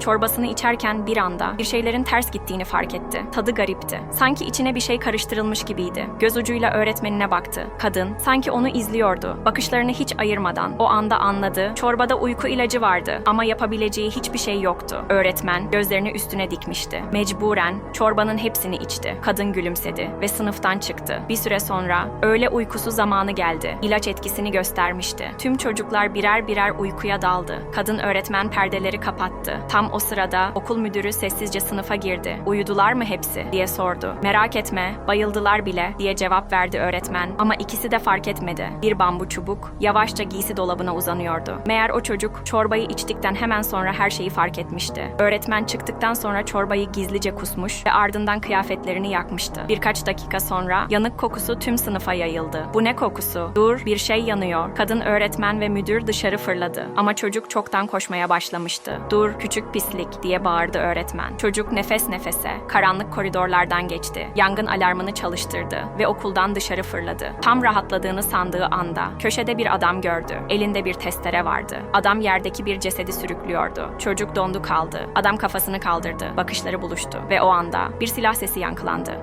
Çorbasını içerken bir anda bir şeylerin ters gittiğini fark etti. Tadı garipti. Sanki içine bir şey karıştırılmış gibiydi. Göz ucuyla öğretmenine baktı. Kadın sanki onu izliyordu. Bakışlarını hiç ayırmadan. O anda anladı. Çorbada uyku ilacı vardı ama yapabileceği hiçbir şey yoktu. Öğretmen gözlerini üstüne dikmişti. Mecburen çorbanın hepsini içti. Kadın gülümsedi ve sınıftan çıktı. Bir süre sonra öğle uykusu zamanı geldi. İlaç etkisini göstermişti. Tüm çocuklar birer birer uykuya daldı. Kadın öğretmen perdeleri kapattı. Tam o sırada okul müdürü sessizce sınıfa girdi. Uyudular mı hepsi diye sordu. Merak etme, bayıldılar bile diye cevap verdi öğretmen ama ikisi de fark etmedi. Bir bambu çubuk yavaşça giysi dolabına uzanıyordu. Meğer o çocuk çorbayı içtikten hemen sonra her şeyi fark etmişti. Öğretmen çıktıktan sonra çorbayı gizlice kusmuş ve ardından kıyafetlerini yakmıştı. Birkaç dakika sonra yanık kokusu tüm sınıfa yayıldı. Bu ne kokusu? Dur, bir şey yanıyor. Kadın öğretmen ve müdür dışarı fırladı. Ama çocuk çoktan koşmaya başlamıştı. Dur, küçük pislik diye bağırdı öğretmen. Çocuk nefes nefese karanlık koridorlardan geçti. Yangın alarmını çalıştırdı ve okuldan dışarı fırladı. Tam rahatladığını sandığı anda köşede bir adam gördü. Elinde bir testere vardı. Adam yerdeki bir cesedi sürüklüyordu. Çocuk dondu kaldı. Adam kafasını kaldırdı. Bakışları buluştu ve o anda bir silah sesi yankılandı.